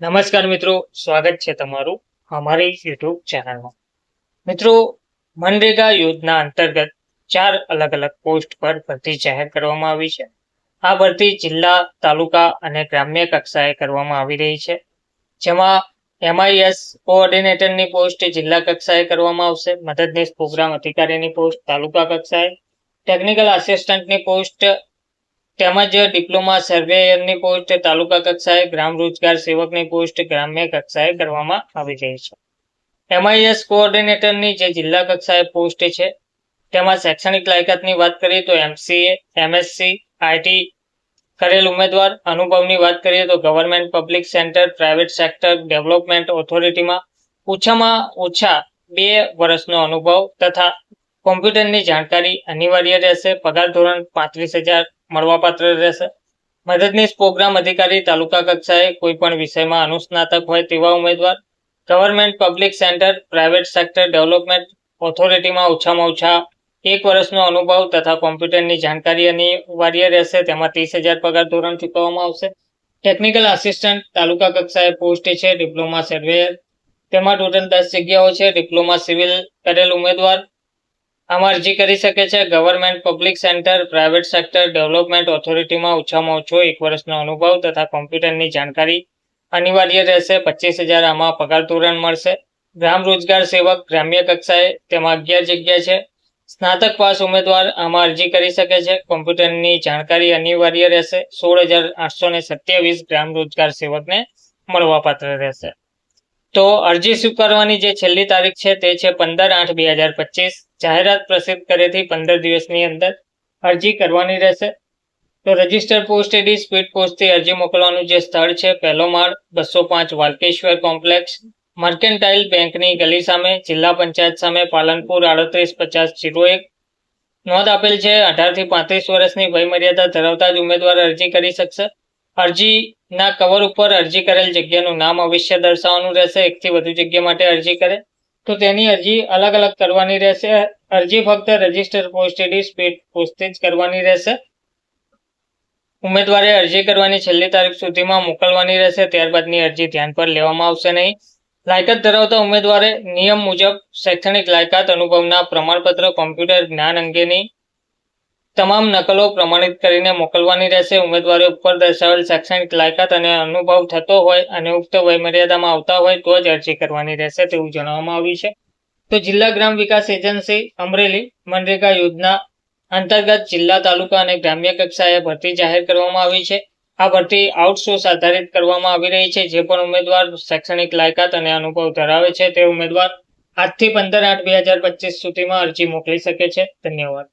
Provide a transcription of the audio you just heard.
નમસ્કાર મિત્રો, સ્વાગત છે તમારું અમારી યુટ્યુબ ચેનલમાં. મિત્રો, મનરેગા યોજના અંતર્ગત ચાર અલગ અલગ પોસ્ટ પર ભરતી જાહેર કરવામાં આવી છે. આ ભરતી જિલ્લા, તાલુકા અને ગ્રામ્ય કક્ષાએ કરવામાં આવી રહી છે. જેમાં એમઆઈએસ કોઓર્ડિનેટરની પોસ્ટ જિલ્લા કક્ષાએ કરવામાં આવશે, મદદનીશ પ્રોગ્રામ અધિકારીની પોસ્ટ તાલુકા કક્ષાએ ટેકનિકલ આસિસ્ટન્ટની પોસ્ટ તેમજ ડિપ્લોમા સર્વેયરની પોસ્ટ તાલુકા કક્ષાએ ગ્રામ રોજગાર સેવકની પોસ્ટ ગ્રામ્ય કક્ષાએ કરવામાં આવી રહી છે. એમઆઈએસ કોઓર્ડિનેટરની જે જિલ્લા કક્ષાએ પોસ્ટ છે, તેમાં શૈક્ષણિક લાયકાતની વાત કરીએ તો એમસીએ એમએસસી આઈટી કરેલ ઉમેદવાર, અનુભવની વાત કરીએ તો government public centre, private sector, development ઓથોરિટીમાં ઓછામાં ઓછા બે વર્ષનો અનુભવ તથા કોમ્પ્યુટરની જાણકારી અનિવાર્ય રહેશે, પગાર ધોરણ પાંત્રીસ હજાર મળવાપાત્ર રહેશે. મદદનીશ પ્રોગ્રામ અધિકારી તાલુકા કક્ષાએ કોઈ પણ વિષયમાં અનુસ્નાતક હોય તેવા ઉમેદવાર, government public centre, private sector development ઓથોરિટીમાં ઓછામાં ઓછા એક વર્ષનો અનુભવ તથા કોમ્પ્યુટરની જાણકારી અનિવાર્ય રહેશે, તેમાં ત્રીસ હજાર પગાર ધોરણ ચૂકવવામાં આવશે. ટેકનિકલ આસિસ્ટન્ટ તાલુકા કક્ષાએ પોસ્ટ છે, ડિપ્લોમા સર્વેયર. તેમાં ટોટલ દસ જગ્યાઓ છે, ડિપ્લોમા સિવિલ કરેલ ઉમેદવાર આમાં અરજી કરી શકે છે. Government public centre private sector development ઓથોરિટીમાં ઓછામાં ઓછો એક વર્ષનો અનુભવ તથા કોમ્પ્યુટરની જાણકારી અનિવાર્ય રહેશે. પચીસ હજાર આમાં પગાર ધોરણ મળશે. ગ્રામ રોજગાર સેવક, ગ્રામ્ય કક્ષાએ તેમાં અગિયાર જગ્યા છે. સ્નાતક પાસ ઉમેદવાર આમાં અરજી કરી શકે છે. કોમ્પ્યુટરની જાણકારી અનિવાર્ય રહેશે. સોળ હજાર આઠસો ને સત્યાવીસ ગ્રામ રોજગાર સેવકને મળવાપાત્ર રહેશે. તો અરજી સ્વીકારવાની જે છેલ્લી તારીખ છે તે છે પંદર આઠ બે હજાર પચીસ. જાહેરાત પ્રસિદ્ધ કરેથી પંદર દિવસની અંદર અરજી કરવાની રહેશે. તો રજિસ્ટર પોસ્ટ એડી સ્પીડ પોસ્ટથી અરજી મોકલવાનું જે સ્થળ છે, પહેલો માળ બસો પાંચ વાલકેશ્વર કોમ્પ્લેક્સ મર્કેન્ટાઇલ બેંકની ગલી સામે, જિલ્લા પંચાયત સામે, પાલનપુર આડત્રીસ પચાસ જીરો એક. નોંધ આપેલ છે અઢારથી પાંત્રીસ વર્ષની વયમર્યાદા ધરાવતા જ ઉમેદવાર અરજી કરી શકશે. અરજીના કવર ઉપર અરજી કરેલ જગ્યાનું નામ અવશ્ય દર્શાવવાનું રહેશે. એકથી વધુ જગ્યા માટે અરજી કરે. તો તેની અરજી અલગ અલગ કરવાની રહેશે. અરજી ફક્ત રજિસ્ટર પોસ્ટેડી સ્પીડ પોસ્ટે જ કરવાની રહેશે. ઉમેદવારે અરજી કરવાની છેલ્લી તારીખ સુધીમાં મોકલવાની રહેશે. ત્યારબાદની અરજી ધ્યાન પર લેવામાં આવશે નહીં. લાયકાત ધરાવતા ઉમેદવારે નિયમ મુજબ શૈક્ષણિક લાયકાત અનુભવના પ્રમાણપત્ર કોમ્પ્યુટર જ્ઞાન અંગેની તમામ નકલો પ્રમાણિત કરીને મોકલવાની રહેશે. ઉમેદવારી ઉપર દર્શાવેલ શૈક્ષણિક લાયકાત અને અનુભવ થતો હોય અને ઉક્ત વયમર્યાદામાં આવતા હોય તો જ અરજી કરવાની રહેશે તેવું જણાવવામાં આવ્યું છે. તો જિલ્લા ગ્રામ વિકાસ એજન્સી અમરેલી મનરેગા યોજના અંતર્ગત જિલ્લા તાલુકા અને ગ્રામ્ય કક્ષાએ ભરતી જાહેર કરવામાં આવી છે. આ ભરતી આઉટસોર્સ આધારિત કરવામાં આવી રહી છે. જે પણ ઉમેદવાર શૈક્ષણિક લાયકાત અને અનુભવ ધરાવે છે તે ઉમેદવાર આજથી પંદર આઠ બે હજાર પચીસ સુધીમાં અરજી મોકલી શકે છે. ધન્યવાદ.